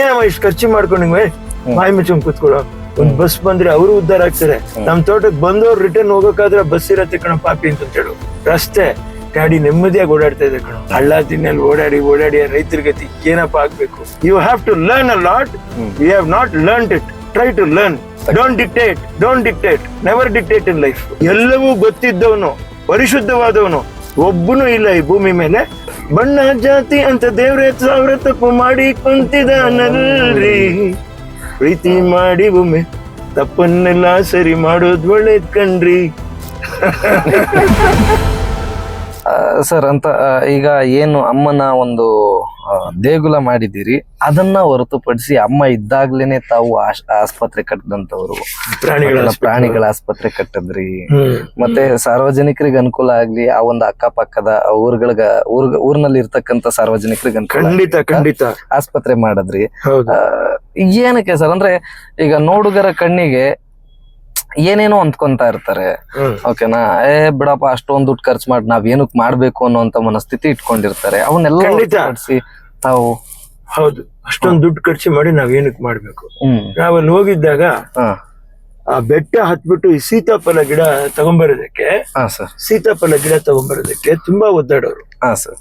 ಏನಮ್ಮ ಇಷ್ಟು ಖರ್ಚು ಮಾಡ್ಕೊಂಡು ಬಾಯಿ ಮಾಯಿ ಮುಚ್ಕೊಂಡ್ ಕೂತ್ಕೊಳ್ಳೋ. ಒಂದ್ ಬಸ್ ಬಂದ್ರೆ ಅವರು ಉದ್ದಾರ ಆಗ್ತಾರೆ. ನಮ್ ತೋಟಕ್ ಬಂದವ್ರು ರಿಟರ್ನ್ ಹೋಗೋಕಾದ್ರೆ ಬಸ್ ಇರತ್ತೆ ಕಣ ಪಾಪಿ ಅಂತ ಹೇಳು. ರಸ್ತೆ ಗಾಡಿ ನೆಮ್ಮದಿಯಾಗಿ ಓಡಾಡ್ತಾ ಇದೆ ಕಣ. ಹಳ್ಳ ತಿನ್ನಲ್ಲಿ ಓಡಾಡಿ ಓಡಾಡಿ ರೈತರ ಗತಿ ಏನಪ್ಪ ಆಗ್ಬೇಕು? You have to learn a lot you have not learn it try to learn don't dictate don't dictate never dictate in life ಎಲ್ಲವೂ ಗೊತ್ತಿದ್ದವನು ಪರಿಶುದ್ಧವಾದವನು. ಒಬ್ಬನು ಇಲ್ಲ ಈ ಭೂಮಿ ಮೇಲೆ. ಬಣ್ಣ ಜಾತಿ ಅಂತ ದೇವ್ರೆ ಸಾವಿರ ತಪ್ಪು ಮಾಡಿ ಕುಂತಿದಾನಲ್ರಿ ಪ್ರೀತಿ ಮಾಡಿ ಒಮ್ಮೆ ತಪ್ಪನ್ನೆಲ್ಲ ಸರಿ ಮಾಡೋದ್ ಒಳ್ಳೇದ್ ಕಣ್ರಿ. ಸರ್ ಅಂತ ಈಗ ಏನು ಅಮ್ಮನ ಒಂದು ದೇಗುಲ ಮಾಡಿದ್ದೀರಿ ಅದನ್ನ ಹೊರತುಪಡಿಸಿ ಅಮ್ಮ ಇದ್ದಾಗ್ಲೇನೆ ತಾವು ಆಸ್ಪತ್ರೆ ಕಟ್ಟದಂತವ್ರು ಪ್ರಾಣಿಗಳ ಪ್ರಾಣಿಗಳ ಆಸ್ಪತ್ರೆ ಕಟ್ಟದ್ರಿ. ಮತ್ತೆ ಸಾರ್ವಜನಿಕರಿಗೆ ಅನುಕೂಲ ಆಗ್ಲಿ ಆ ಒಂದು ಅಕ್ಕಪಕ್ಕದ ಊರ್ಗಳಿಗ ಊರ್ ಊರ್ನಲ್ಲಿ ಇರ್ತಕ್ಕಂತ ಸಾರ್ವಜನಿಕರಿಗೆ ಅನುಕೂಲ ಖಂಡಿತ ಖಂಡಿತ. ಆಸ್ಪತ್ರೆ ಮಾಡದ್ರಿ. ಏನಕ್ಕೆ ಸರ್ ಅಂದ್ರೆ ಈಗ ನೋಡುಗರ ಕಣ್ಣಿಗೆ ಏನೇನೋ ಅಂದ್ಕೊಂತ ಇರ್ತಾರೆ. ಓಕೆನಾ? ಏ ಬಿಡಪ್ಪ ಅಷ್ಟೊಂದು ದುಡ್ಡು ಖರ್ಚು ಮಾಡಿ ನಾವ್ ಏನಕ್ ಮಾಡ್ಬೇಕು ಅನ್ನೋಂತ ಮನಸ್ಥಿತಿ ಇಟ್ಕೊಂಡಿರ್ತಾರೆ. ಅವನ್ನೆಲ್ಲ ಖಂಡಿತ. ತಾವು ಹೌದು. ಅಷ್ಟೊಂದು ದುಡ್ಡು ಖರ್ಚು ಮಾಡಿ ನಾವ್ ಏನಕ್ ಮಾಡ್ಬೇಕು? ಹ್ಮ್. ನಾವಲ್ಲಿ ಹೋಗಿದ್ದಾಗ ಹಾ. ಆ ಬೆಟ್ಟ ಹತ್ಬಿಟ್ಟು ಈ ಸೀತಾಫಲ ಗಿಡ ತಗೊಂಬರೋದಕ್ಕೆ ಹಾ ಸರ್. ಸೀತಾಫಲ ಗಿಡ ತಗೊಂಬರೋದಕ್ಕೆ ತುಂಬಾ ಒದ್ದಾಡೋರು. ಹಾ ಸರ್.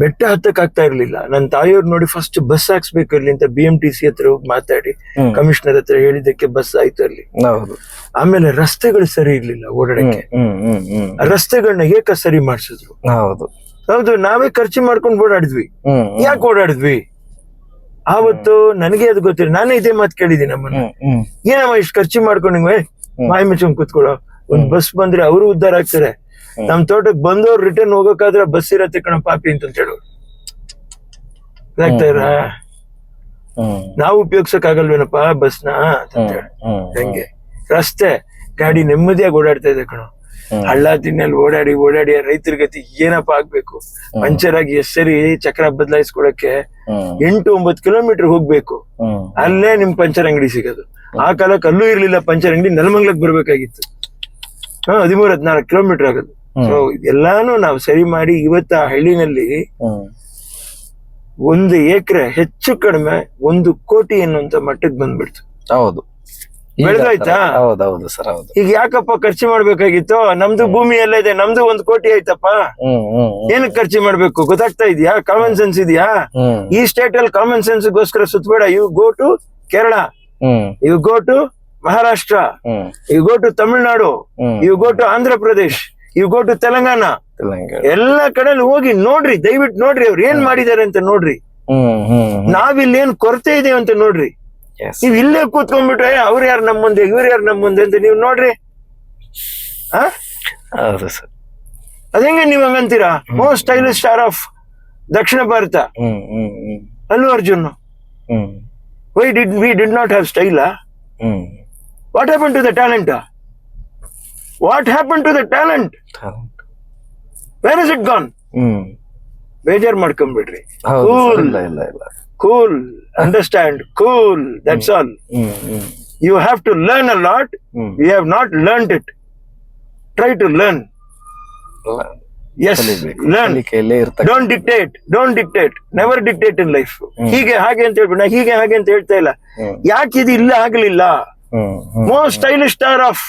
ಬೆಟ್ಟ ಹತ್ತಕ್ಕಾಗ್ತಾ ಇರ್ಲಿಲ್ಲ. ನನ್ನ ತಾಯಿಯವ್ರು ನೋಡಿ ಫಸ್ಟ್ ಬಸ್ ಹಾಕ್ಸ್ಬೇಕು ಇಲ್ಲಿ ಅಂತ ಬಿ ಎಂ ಟಿ ಸಿ ಹತ್ರ ಹೋಗಿ ಮಾತಾಡಿ ಕಮಿಷನರ್ ಹತ್ರ ಹೇಳಿದ್ದಕ್ಕೆ ಬಸ್ ಆಯ್ತು ಅಲ್ಲಿ. ಹೌದು. ಆಮೇಲೆ ರಸ್ತೆಗಳು ಸರಿ ಇರ್ಲಿಲ್ಲ ಓಡಾಡಕ್ಕೆ. ರಸ್ತೆಗಳನ್ನ ಏಕ ಸರಿ ಮಾಡಿಸಿದ್ರು. ಹೌದು. ಹೌದು ನಾವೇ ಖರ್ಚು ಮಾಡ್ಕೊಂಡು ಓಡಾಡಿದ್ವಿ. ಯಾಕೆ ಓಡಾಡಿದ್ವಿ? ಆವತ್ತು ನನಗೆ ಅದು ಗೊತ್ತಿಲ್ಲ. ನಾನೇ ಇದೇ ಮಾತು ಕೇಳಿದ್ದೀನಿ ನಮ್ಮನ್ನ. ಏನಮ್ಮ ಇಷ್ಟು ಖರ್ಚು ಮಾಡ್ಕೊಂಡು. ಮಾಯಿ ಮುಚ್ಕೊಂಡ್ ಕೂತ್ಕೊಳ್ಳೋ? ಒಂದ್ ಬಸ್ ಬಂದ್ರೆ ಅವರು ಉದ್ದಾರ ಆಗ್ತಾರೆ. ನಮ್ ತೋಟಕ್ ಬಂದವ್ರು ರಿಟರ್ನ್ ಹೋಗೋಕಾದ್ರೆ ಬಸ್ ಇರತ್ತೆ ಕಣ ಪಾಪಿ ಅಂತ ಹೇಳು ಆಗ್ತಾ ನಾವು ಉಪಯೋಗಿಸಕ್ ಆಗಲ್ವೇನಪ್ಪ ಬಸ್ನ ಅಂತ ಹೇಳಿ ಹ್ಮ್. ಹಂಗೆ? ರಸ್ತೆ ಗಾಡಿ ನೆಮ್ಮದಿಯಾಗಿ ಓಡಾಡ್ತಾ ಇದೆ ಕಣ. ಹಳ್ಳ ತಿನ್ನಲ್ಲಿ ಓಡಾಡಿ ಓಡಾಡಿ ರೈತರ ಗತಿ ಏನಪ್ಪ ಆಗ್ಬೇಕು? ಪಂಚರ್ ಆಗಿ ಎಷ್ಟ್ ಸರಿ ಚಕ್ರ ಬದಲಾಯಿಸ್ಕೊಳಕ್ಕೆ ಎಂಟು ಒಂಬತ್ತು ಕಿಲೋಮೀಟರ್ ಹೋಗ್ಬೇಕು. ಅಲ್ಲೇ ನಿಮ್ ಪಂಚರ್ ಅಂಗಡಿ ಸಿಗೋದು. ಆ ಕಾಲಕ್ಕೆ ಅಲ್ಲೂ ಇರ್ಲಿಲ್ಲ ಪಂಚರ್ ಅಂಗಡಿ ನೆಲಮಂಗ್ಲಕ್ ಬರ್ಬೇಕಾಗಿತ್ತು. ಹಾ ಹದಿಮೂರ್ ಹದಿನಾಲ್ಕು ಕಿಲೋಮೀಟರ್ ಆಗೋದು. ಸೊ ಎಲ್ಲಾನು ನಾವು ಸರಿ ಮಾಡಿ ಇವತ್ತ ಆ ಹಳ್ಳಿನಲ್ಲಿ ಒಂದು ಎಕರೆ ಹೆಚ್ಚು ಕಡಿಮೆ ಒಂದು ಕೋಟಿ ಅನ್ನುವಂತ ಮಟ್ಟಕ್ಕೆ ಬಂದ್ಬಿಡ್ತು. ಹೌದು. ಈಗ ಹೌದೌದು ಹೌದು ಹೌದು ಸರ್ ಹೌದು. ಈಗ ಯಾಕಪ್ಪ ಖರ್ಚು ಮಾಡ್ಬೇಕಾಗಿತ್ತು? ನಮ್ದು ಭೂಮಿ ಎಲ್ಲ ಇದೆ ನಮ್ದು ಒಂದು ಕೋಟಿ ಆಯ್ತಪ್ಪ. ಏನ್ ಖರ್ಚು ಮಾಡ್ಬೇಕು? ಗೊತ್ತಾಗ್ತಾ ಇದೆಯಾ? ಕಾಮನ್ ಸೆನ್ಸ್ ಇದೆಯಾ? ಈ ಸ್ಟೇಟ್ ಅಲ್ಲಿ ಕಾಮನ್ ಸೆನ್ಸ್ ಗೋಸ್ಕರ ಸುತ್ತಬೇಡ ಯು ಗೋ ಟು ಕೇರಳ ಇವು you go to Maharashtra you go to Tamil Nadu you go to Andhra Pradesh you go to Telangana. ಎಲ್ಲ ಕಡೆ ಹೋಗಿ ನೋಡ್ರಿ ದಯವಿಟ್ಟು ನೋಡ್ರಿ ಅವ್ರು ಏನ್ ಮಾಡಿದ್ದಾರೆ ಅಂತ ನೋಡ್ರಿ. ನಾವಿಲ್ಲಿ ಏನ್ ಕೊರತೆ ಇದೆ ಅಂತ ನೋಡ್ರಿ. ನೀವು ಇಲ್ಲೇ ಕೂತ್ಕೊಂಡ್ಬಿಟ್ರೆ ಅವ್ರ ಯಾರು ನಮ್ಮ ಮುಂದೆ ಇವ್ರು ಯಾರು ನಮ್ಮ ಮುಂದೆ ಅಂತ ನೀವು ನೋಡ್ರಿ. ಆ? ಹೌದು ಸರ್. ಅದಂಗೆ ನೀವ್ ಹಂಗಂತೀರಾ ಮೋಸ್ಟ್ ಸ್ಟೈಲಿಶ್ ಸ್ಟಾರ್ ಆಫ್ ದಕ್ಷಿಣ Bharat. Allu Arjun. Why did we did not have style what happen to the talent what happen to the talent where is it gone ಬೇಜಾರ್ ಮಾಡ್ಕೊಂಡ್ಬಿಡ್ರಿ cool cool understand cool that's all you have to learn a lot you have not learn it try to learn yes learn don't dictate don't dictate never dictate in life ಹೀಗೆ ಹಾಗೆ ಅಂತ ಹೇಳ್ಬಿಡ. ಹೀಗೆ ಹಾಗೆ ಅಂತ ಹೇಳ್ತಾ ಇಲ್ಲ. ಯಾಕೆ ಇದು ಇಲ್ಲ ಆಗ್ಲಿಲ್ಲ? Most stylish star of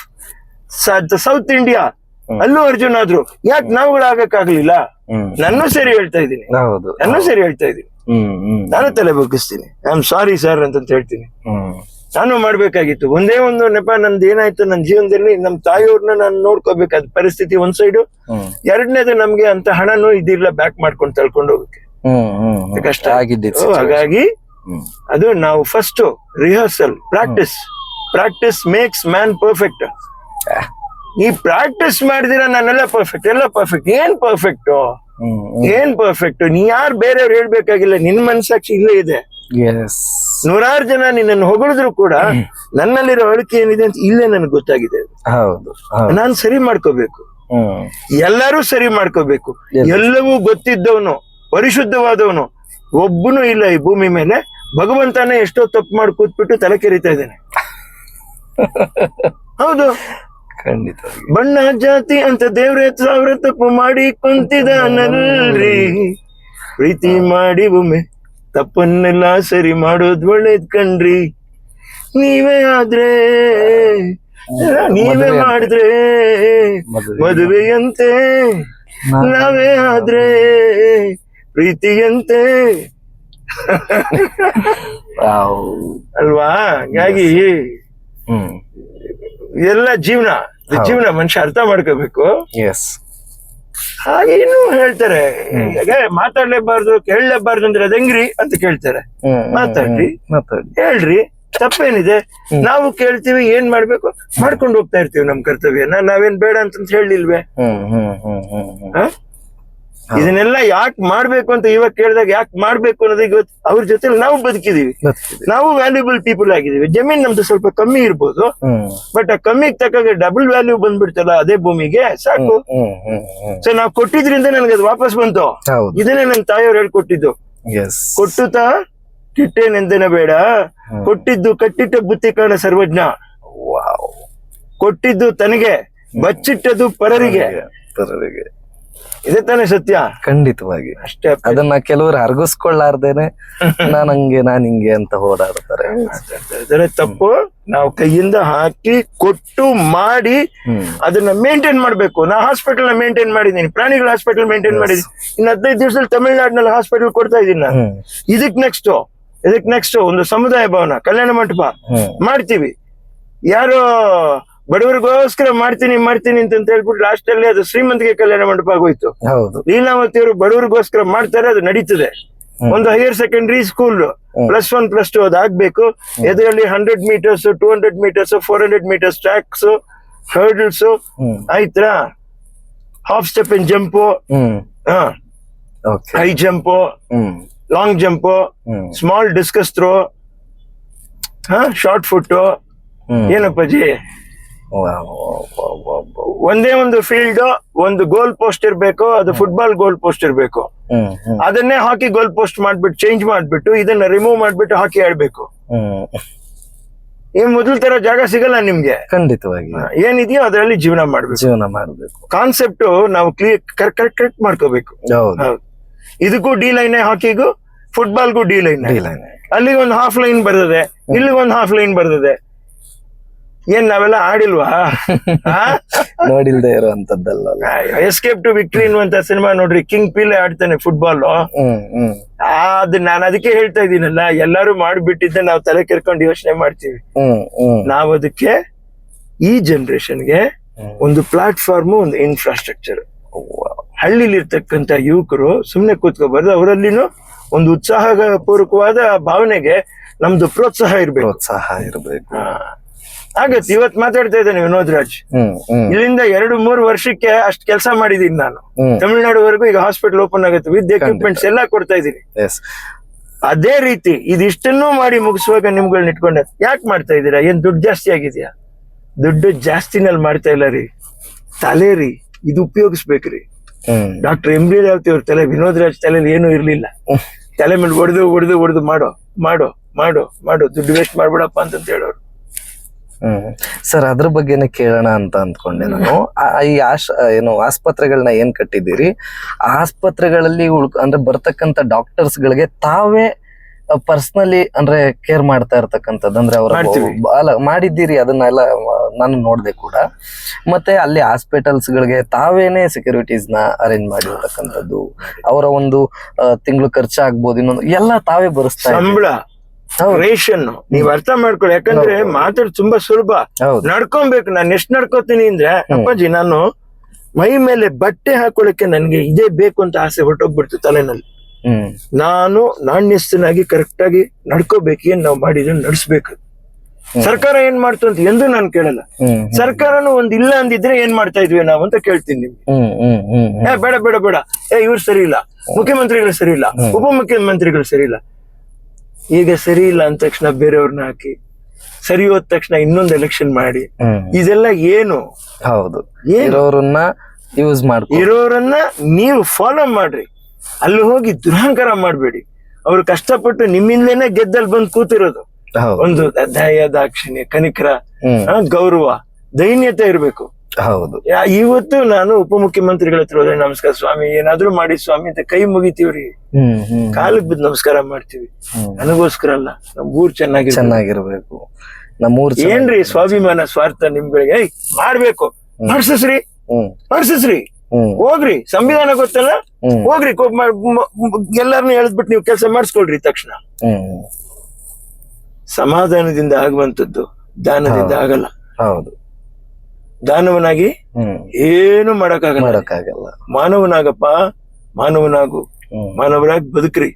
south India. Allu Arjun ಆದ್ರು. ಯಾಕೆ ನಾವುಗಳು ಆಗಕ್ಕಾಗ್ಲಿಲ್ಲ? ಹ್ಮ್. ನಾನು ಸರಿ ಹೇಳ್ತಾ ಇದ್ದೀನಿ. ನಾನು ಸರಿ ಹೇಳ್ತಾ ಇದ್ದೀನಿ. ನಾನು ತಲೆ ಬಗ್ಗಿಸ್ತೀನಿ. ಐ ಆಮ್ ಸಾರಿ ಸರ್ ಅಂತ ಹೇಳ್ತೀನಿ ನಾನು ಮಾಡ್ಬೇಕಾಗಿತ್ತು. ಒಂದೇ ಒಂದು ನೆಪ ನಂದು ಏನಾಯ್ತು? ನನ್ನ ಜೀವನದಲ್ಲಿ ನಮ್ ತಾಯಿಯವ್ರನ್ನ ನಾನು ನೋಡ್ಕೋಬೇಕಾದ ಪರಿಸ್ಥಿತಿ ಒಂದ್ ಸೈಡು ಎರಡನೇದು ನಮ್ಗೆ ಅಂತ ಹಣನೂ ಇದಿಲ್ಲ ಬ್ಯಾಕ್ ಮಾಡ್ಕೊಂಡು ತಳ್ಕೊಂಡು ಹೋಗಕ್ಕೆ. ಕಷ್ಟ. ಆಗಿದ್ದು. ಹಾಗಾಗಿ ಅದು ನಾವು first rehearsal practice practice makes man perfect ಈ ಪ್ರಾಕ್ಟೀಸ್ ಮಾಡಿದಿರ ನಾನೆಲ್ಲ ಪರ್ಫೆಕ್ಟ್ ಎಲ್ಲ ಪರ್ಫೆಕ್ಟ್ ಏನ್ ಪರ್ಫೆಕ್ಟ್ ಏನ್ ಪರ್ಫೆಕ್ಟ್ ನೀ ಯಾರು ಬೇರೆಯವ್ರು ಹೇಳ್ಬೇಕಾಗಿಲ್ಲ ನಿನ್ ಮನ್ಸಾಕ್ಷಿ ಇಲ್ಲೇ ಇದೆ. ನೂರಾರು ಜನ ನಿನ್ನನ್ನು ಹೊಗಳಿದ್ರು ಕೂಡ ನನ್ನಲ್ಲಿರೋ ಅಳಿಕೆ ಏನಿದೆ ಅಂತ ಇಲ್ಲೇ ನನಗೆ ಗೊತ್ತಾಗಿದೆ. ಹೌದು ನಾನ್ ಸರಿ ಮಾಡ್ಕೋಬೇಕು. ಎಲ್ಲರೂ ಸರಿ ಮಾಡ್ಕೋಬೇಕು. ಎಲ್ಲವೂ ಗೊತ್ತಿದ್ದವನು ಪರಿಶುದ್ಧವಾದವನು ಒಬ್ಬನು ಇಲ್ಲ ಈ ಭೂಮಿ ಮೇಲೆ. ಭಗವಂತನೇ ಎಷ್ಟೋ ತಪ್ಪು ಮಾಡಿ ಕೂತ್ಬಿಟ್ಟು ತಲೆ ಕೆರಿತಾ ಇದ್ದಾನೆ. ಹೌದು. ಖಂಡಿತ ಬಣ್ಣ ಜಾತಿ ಅಂತ ದೇವ್ರ ಸಾವಿರ ತಪ್ಪು ಮಾಡಿ ಕುಂತಿದಾನಲ್ರಿ ಪ್ರೀತಿ ಮಾಡಿ ಒಮ್ಮೆ ತಪ್ಪನ್ನೆಲ್ಲ ಸರಿ ಮಾಡೋದ್ ಒಳ್ಳೇದ್ ಕಣ್ರಿ. ನೀವೇ ಆದ್ರೆ ನೀವೇ ಮಾಡಿದ್ರೆ ಮದುವೆ. ಮದುವೆಯಂತೆ ನಾವೇ ಆದ್ರೆ ಪ್ರೀತಿಯಂತೆ. ಅಲ್ವಾ? ಹಾಗಾಗಿ ಎಲ್ಲ ಜೀವನ ಜೀವನ ಮನುಷ್ಯ ಅರ್ಥ ಮಾಡ್ಕೋಬೇಕು. ಎಸ್ ಹಾಗೆ ಇನ್ನೂ ಹೇಳ್ತಾರೆ ಮಾತಾಡ್ಲೇಬಾರ್ದು ಕೇಳಲೇಬಾರ್ದು ಅಂದ್ರೆ ಅದ್ ಹೆಂಗ್ರಿ ಅಂತ ಕೇಳ್ತಾರೆ. ಮಾತಾಡ್ರಿ. ಮಾತಾಡಿ ಹೇಳ್ರಿ ತಪ್ಪೇನಿದೆ. ನಾವು ಕೇಳ್ತೀವಿ ಏನ್ ಮಾಡ್ಬೇಕು? ಮಾಡ್ಕೊಂಡು ಹೋಗ್ತಾ ಇರ್ತೀವಿ ನಮ್ ಕರ್ತವ್ಯನ. ನಾವೇನ್ ಬೇಡ ಅಂತ ಹೇಳಿಲ್ವೇ? ಇದನ್ನೆಲ್ಲ ಯಾಕೆ ಮಾಡ್ಬೇಕು ಅಂತ ಇವಾಗ ಕೇಳಿದಾಗ ಯಾಕೆ ಮಾಡ್ಬೇಕು ಅನ್ನೋದು ಇವತ್ತು ಅವ್ರ ಜೊತೆ ನಾವು ಬದುಕಿದೀವಿ. ನಾವು ವ್ಯಾಲ್ಯೂಬಲ್ ಪೀಪಲ್ ಆಗಿದೀವಿ. ಜಮೀನ್ ನಮ್ದು ಸ್ವಲ್ಪ ಕಮ್ಮಿ ಇರ್ಬೋದು. ಬಟ್ ಆ ಕಮ್ಮಿ ತಕ್ಕಾಗ ಡಬಲ್ ವ್ಯಾಲ್ಯೂ ಬಂದ್ಬಿಡ್ತಲ್ಲ ಅದೇ ಭೂಮಿಗೆ ಸಾಕು. ಸೊ ನಾವು ಕೊಟ್ಟಿದ್ರಿಂದ ನನಗೆ ಅದು ವಾಪಸ್ ಬಂತು. ಇದನ್ನೇ ನನ್ನ ತಾಯಿಯವ್ರು ಹೇಳ್ಕೊಟ್ಟಿದ್ದು. ಎಸ್ ಕೊಟ್ಟುತ್ತಾ ಕಿಟ್ಟೇನೆಂದನ ಬೇಡ. ಕೊಟ್ಟಿದ್ದು ಕಟ್ಟಿಟ್ಟ ಬುತ್ತಿ ಕಾಣ ಸರ್ವಜ್ಞ. ಕೊಟ್ಟಿದ್ದು ತನಗೆ ಬಚ್ಚಿಟ್ಟದು ಪರರಿಗೆ ಪರರಿಗೆ. ಇದೇ ತಾನೇ ಸತ್ಯ? ಖಂಡಿತವಾಗಿ. ಅಷ್ಟೇ ಅದನ್ನ ಕೆಲವರು ಅರ್ಗಿಸ್ಕೊಳ್ಳಾರ್ದೇನೆ ನಾನ್ ಹಂಗೆ ನಾನ್ ಹಿಂಗೆ ಅಂತ ಓಡಾಡ್ತಾರೆ ತಪ್ಪು. ನಾವು ಕೈಯಿಂದ ಹಾಕಿ ಕೊಟ್ಟು ಮಾಡಿ ಅದನ್ನ ಮೇಂಟೈನ್ ಮಾಡ್ಬೇಕು. ನಾ ಹಾಸ್ಪಿಟಲ್ನ ಮೇಂಟೈನ್ ಮಾಡಿದೀನಿ ಪ್ರಾಣಿಗಳ ಹಾಸ್ಪಿಟಲ್ ಮೇಂಟೈನ್ ಮಾಡಿದೀನಿ ಇನ್ನು ಹದಿನೈದು ದಿವಸದಲ್ಲಿ ತಮಿಳ್ನಾಡಿನಲ್ಲಿ ಹಾಸ್ಪಿಟಲ್ ಕೊಡ್ತಾ ಇದೀನಿ ನಾನು. ಇದಕ್ ನೆಕ್ಸ್ಟ್ ಇದಕ್ ನೆಕ್ಸ್ಟ್ ಒಂದು ಸಮುದಾಯ ಭವನ ಕಲ್ಯಾಣ ಮಂಟಪ ಮಾಡ್ತೀವಿ. ಯಾರೋ ಬಡವರಿಗೋಸ್ಕರ ಮಾಡ್ತೀನಿ ಮಾಡ್ತೀನಿ ಅಂತ ಹೇಳ್ಬಿಟ್ಟು ಲಾಸ್ಟ್ ಅಲ್ಲಿ ಅದು ಶ್ರೀಮಂತಿಗೆ ಕಲ್ಯಾಣ ಮಂಟಪ ಆಗೋಯ್ತು. ಹೌದು. ಲೀಲಾವತಿ ಅವರು ಬಡವರಿಗೋಸ್ಕರ ಮಾಡ್ತಾರೆ ಅದು ನಡೀತದೆ. ಒಂದು higher secondary school plus one plus two ಅದಾಗ್ಬೇಕು ಎದುರಲ್ಲಿ hundred meters two hundred meters four hundred meters tracks hurdles ಆಯ್ತಾ? Half step in jump high. Jump long jump small discus throw ಹಾ ಶಾರ್ಟ್ ಫುಟ್ ಏನಪ್ಪಾಜಿ. ಒಂದೇ ಒಂದು ಫೀಲ್ಡ್ ಒಂದು ಗೋಲ್ post ಇರ್ಬೇಕು ಅದು football ಗೋಲ್ post ಇರ್ಬೇಕು. ಅದನ್ನೇ ಹಾಕಿ ಗೋಲ್ ಪೋಸ್ಟ್ ಮಾಡ್ಬಿಟ್ಟು ಚೇಂಜ್ ಮಾಡ್ಬಿಟ್ಟು ಇದನ್ನ ರಿಮೂವ್ ಮಾಡ್ಬಿಟ್ಟು ಹಾಕಿ ಆಡ್ಬೇಕು. ಈ ಮೊದಲ ತರ ಜಾಗ ಸಿಗಲ್ಲ ನಿಮ್ಗೆ. ಖಂಡಿತವಾಗಿ. ಏನಿದೆಯೋ ಅದರಲ್ಲಿ ಜೀವನ ಮಾಡ್ಬೇಕು. ಜೀವನ ಮಾಡ್ಬೇಕು. ಕಾನ್ಸೆಪ್ಟ್ ನಾವು ಕ್ಲಿಯರ್ ಕರೆಕ್ಟ್ ಕರೆಕ್ಟ್ ಮಾಡ್ಕೋಬೇಕು. ಇದಕ್ಕೂ ಡಿ ಲೈನ್ ಹಾಕಿಗೂ ಫುಟ್ಬಾಲ್ಗೂ ಡಿ ಲೈನ್ ಡಿ ಲೈನ್ ಅಲ್ಲಿಗೆ ಒಂದು ಹಾಫ್ ಲೈನ್ ಬರ್ತದೆ. ಇಲ್ಲಿಗೆ ಒಂದು ಹಾಫ್ ಲೈನ್ ಬರ್ತದೆ. ಏನ್ ನಾವೆಲ್ಲ ಆಡಿಲ್ವಾ? ನೋಡಿಲ್ದೇ ಇರುವಂತದ್ದಲ್ಲ. ಎಸ್ಕೇಪ್ ಟು ವಿಕ್ಟ್ರಿ ಅನ್ನುವಂತ ಸಿನಿಮಾ ನೋಡ್ರಿ ಕಿಂಗ್ ಪೀಲ್ ಆಡ್ತಾನೆ ಫುಟ್ಬಾಲ್ ಅದ್ ನಾನು ಅದಕ್ಕೆ ಹೇಳ್ತಾ ಇದ್ದೀನಲ್ಲ ಎಲ್ಲಾರು ಮಾಡ್ಬಿಟ್ಟಿದ್ದೆ ನಾವು ತಲೆ ಕೆರ್ಕೊಂಡು ಯೋಚನೆ ಮಾಡ್ತೀವಿ. ನಾವು ಅದಕ್ಕೆ ಈ ಜನರೇಷನ್ಗೆ ಒಂದು ಪ್ಲಾಟ್ಫಾರ್ಮ್ ಒಂದು ಇನ್ಫ್ರಾಸ್ಟ್ರಕ್ಚರ್ ಹಳ್ಳಿಲಿರ್ತಕ್ಕಂಥ ಯುವಕರು ಸುಮ್ಮನೆ ಕೂತ್ಕೋಬಾರ್ದು ಅವರಲ್ಲಿನೂ ಒಂದು ಉತ್ಸಾಹ ಪೂರ್ವಕವಾದ ಭಾವನೆಗೆ ನಮ್ದು ಪ್ರೋತ್ಸಾಹ ಇರ್ಬೇಕು. ಪ್ರೋತ್ಸಾಹ ಇರ್ಬೇಕು. ಆಗತ್ತೆ. ಇವತ್ ಮಾತಾಡ್ತಾ ಇದ್ದೇನೆ ವಿನೋದ್ ರಾಜ್. ಇಲ್ಲಿಂದ ಎರಡು ಮೂರು ವರ್ಷಕ್ಕೆ ಅಷ್ಟು ಕೆಲಸ ಮಾಡಿದೀನಿ ನಾನು. ತಮಿಳ್ನಾಡು ವರೆಗೂ ಈಗ ಹಾಸ್ಪಿಟಲ್ ಓಪನ್ ಆಗುತ್ತೆ. ವಿತ್ ಎಕ್ವಿಪ್ಮೆಂಟ್ಸ್ ಎಲ್ಲ ಕೊಡ್ತಾ ಇದೀನಿ ಅದೇ ರೀತಿ ಇದಿಷ್ಟನ್ನೂ ಮಾಡಿ ಮುಗಿಸುವಾಗ ನಿಮ್ಗಳನ್ನ ಇಟ್ಕೊಂಡೆ. ಯಾಕೆ ಮಾಡ್ತಾ ಇದ್ದೀರಾ? ಏನ್ ದುಡ್ಡು ಜಾಸ್ತಿ ಆಗಿದ್ಯಾ? ದುಡ್ಡು ಜಾಸ್ತಿನಲ್ಲಿ ಮಾಡ್ತಾ ಇಲ್ಲ ರೀ. ತಲೆ ರೀ. ಇದು ಉಪಯೋಗಿಸ್ಬೇಕ್ರಿ ಡಾಕ್ಟರ್ ಎಂ ಬಿ ರಾವತಿ ಅವ್ರ ತಲೆ ವಿನೋದ್ ರಾಜ್ ತಲೆಯಲ್ಲಿ ಏನೂ ಇರ್ಲಿಲ್ಲ. ತಲೆ ಮೇಲೆ ಹೊಡೆದು ಹೊಡೆದು ಹೊಡೆದು ಮಾಡೋ ಮಾಡೋ ಮಾಡೋ ಮಾಡು. ದುಡ್ಡು ವೇಸ್ಟ್ ಮಾಡ್ಬೇಡಪ್ಪ ಅಂತ ಹೇಳೋರು. ಹ್ಮ್ ಸರ್ ಅದ್ರ ಬಗ್ಗೆನೇ ಕೇಳೋಣ ಅಂತ ಅಂದ್ಕೊಂಡೆ ನಾನು ಆ- ಈ ಆಶ್ ಏನು ಆಸ್ಪತ್ರೆಗಳನ್ನ ಏನ್ ಕಟ್ಟಿದ್ದೀರಿ ಆ ಆಸ್ಪತ್ರೆಗಳಲ್ಲಿ ಉಳ್ಕ ಅಂದ್ರೆ ಬರ್ತಕ್ಕಂತ ಡಾಕ್ಟರ್ಸ್ ಗಳಿಗೆ ತಾವೇ ಪರ್ಸನಲಿ ಅಂದ್ರೆ ಕೇರ್ ಮಾಡ್ತಾ ಇರ್ತಕ್ಕಂಥದ್ದು ಅಂದ್ರೆ ಅವರ ಮಾಡ್ತೀವಿ. ಅಲ್ಲ ಮಾಡಿದ್ದೀರಿ ಅದನ್ನೆಲ್ಲ ನಾನು ನೋಡಿದೆ ಕೂಡ ಮತ್ತೆ ಅಲ್ಲಿ ಹಾಸ್ಪಿಟಲ್ಸ್ ಗಳಿಗೆ ತಾವೇನೆ ಸೆಕ್ಯೂರಿಟೀಸ್ನ ಅರೇಂಜ್ ಮಾಡಿರ್ತಕ್ಕಂಥದ್ದು ಅವರ ಒಂದು ತಿಂಗಳು ಖರ್ಚಾಗ್ಬೋದು ಇನ್ನೊಂದು ಎಲ್ಲ ತಾವೇ ಬರೆಸ್ತಾ ಇದ್ದೀರಿ. ಸಂಬಳ ಹೌದು. ರೇಷನ್. ನೀವ್ ಅರ್ಥ ಮಾಡ್ಕೊಳ್ಳಿ. ಯಾಕಂದ್ರೆ ಮಾತಾಡ್ ತುಂಬಾ ಸುಲಭ. ನಡ್ಕೊಬೇಕು. ನಾನು ಎಷ್ಟ್ ನಡ್ಕೋತೀನಿ ಅಂದ್ರೆ ಅಪ್ಪಾಜಿ ನಾನು ಮೈ ಮೇಲೆ ಬಟ್ಟೆ ಹಾಕೊಳ್ಳಕ್ಕೆ ನನ್ಗೆ ಇದೇ ಬೇಕು ಅಂತ ಆಸೆ ಹೊರಟೋಗ್ಬಿಡ್ತು ತಲೆನಲ್ಲಿ. ನಾನು ನಾಣ್ಯಸ್ಥನಾಗಿ ಕರೆಕ್ಟ್ ಆಗಿ ನಡ್ಕೋಬೇಕು. ಏನ್ ನಾವು ಮಾಡಿದ್ರೆ ನಡ್ಸ್ಬೇಕು. ಸರ್ಕಾರ ಏನ್ ಮಾಡ್ತು ಅಂತ ಎಂದು ನಾನು ಕೇಳಲ್ಲ. ಸರ್ಕಾರನು ಒಂದ್ ಇಲ್ಲ ಅಂದಿದ್ರೆ ಏನ್ ಮಾಡ್ತಾ ಇದ್ವಿ ನಾವು ಅಂತ ಕೇಳ್ತೀನಿ ನಿಮ್ಗೆ. ಬೇಡ ಬೇಡ ಬೇಡ. ಏ ಇವ್ರು ಸರಿ ಇಲ್ಲ. ಮುಖ್ಯಮಂತ್ರಿಗಳು ಸರಿ ಇಲ್ಲ. ಉಪಮುಖ್ಯಮಂತ್ರಿಗಳು ಸರಿ ಇಲ್ಲ. ಈಗ ಸರಿ ಇಲ್ಲ ಅಂದ ತಕ್ಷಣ ಬೇರೆಯವ್ರನ್ನ ಹಾಕಿ ಸರಿ ಹೋದ ತಕ್ಷಣ ಇನ್ನೊಂದು ಎಲೆಕ್ಷನ್ ಮಾಡಿ. ಇದೆಲ್ಲ ಏನು? ಹೌದು? ಇರೋರನ್ನ ಯೂಸ್ ಮಾಡಿ ಇರೋರನ್ನ ನೀವು ಫಾಲೋ ಮಾಡ್ರಿ. ಅಲ್ಲಿ ಹೋಗಿ ದುರಹಂಕಾರ ಮಾಡಬೇಡಿ. ಅವ್ರು ಕಷ್ಟಪಟ್ಟು ನಿಮ್ಮಿಂದಲೇನೆ ಗೆದ್ದಲ್ಲಿ ಬಂದು ಕೂತಿರೋದು. ಒಂದು ದಯ ದಾಕ್ಷಿಣ್ಯ ಕನಿಕರ ಗೌರವ ದೈನ್ಯತೆ ಇರ್ಬೇಕು. ಹೌದು. ಯಾ- ಇವತ್ತು ನಾನು ಉಪಮುಖ್ಯಮಂತ್ರಿಗಳ ಹತ್ರ ಹೋದ್ರೆ ನಮಸ್ಕಾರ ಸ್ವಾಮಿ ಏನಾದ್ರೂ ಮಾಡಿ ಸ್ವಾಮಿ ಅಂತ ಕೈ ಮುಗಿತೀವ್ರಿ. ಕಾಲಕ್ ಬಿದ್ದು ನಮಸ್ಕಾರ ಮಾಡ್ತೀವಿ. ನನಗೋಸ್ಕರ ಅಲ್ಲ ನಮ್ ಊರ್ ಚೆನ್ನಾಗಿ ಚೆನ್ನಾಗಿರ್ಬೇಕು. ನಮ್ಮೂರ್ ಊರ್ ಏನ್ರಿ ಸ್ವಾಭಿಮಾನ ಸ್ವಾರ್ಥ ನಿಮ್ಗಳಿಗೆ? ಐ ಮಾಡ್ಬೇಕು. ಮಾಡ್ಸಸ್ರಿ. ಮಾಡ್ಸಸ್ರಿ. ಹೋಗ್ರಿ. ಸಂವಿಧಾನ ಗೊತ್ತಲ್ಲ? ಹೋಗ್ರಿ ಎಲ್ಲಾರನ್ನ ಮ- ನೀವು ಕೆಲಸ ಮಾಡಿಸ್ಕೊಳ್ರಿ ತಕ್ಷಣ. ಸಮಾಧಾನದಿಂದ ಆಗುವಂತದ್ದು ದಾನದಿಂದ ಆಗಲ್ಲ. ಹೌದು. ದಾನವನಾಗಿ ಏನು ಮಾಡಕ್ಕಾಗಲ್ಲ. ಮಾಡಕ್ಕಾಗಲ್ಲ. ಮಾನವನಾಗಪ್ಪ ಮಾನವನಾಗು. ಮಾನವನಾಗಿ ಬದುಕ್ರಿ.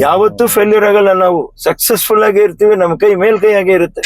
ಯಾವತ್ತೂ ಫೇಲ್ಯೂರ್ ಆಗಲ್ಲ ನಾವು. ಸಕ್ಸಸ್ಫುಲ್ ಆಗಿ ಇರ್ತೀವಿ ನಮ್ ಕೈ ಮೇಲ್ ಕೈ ಆಗೇ ಇರುತ್ತೆ.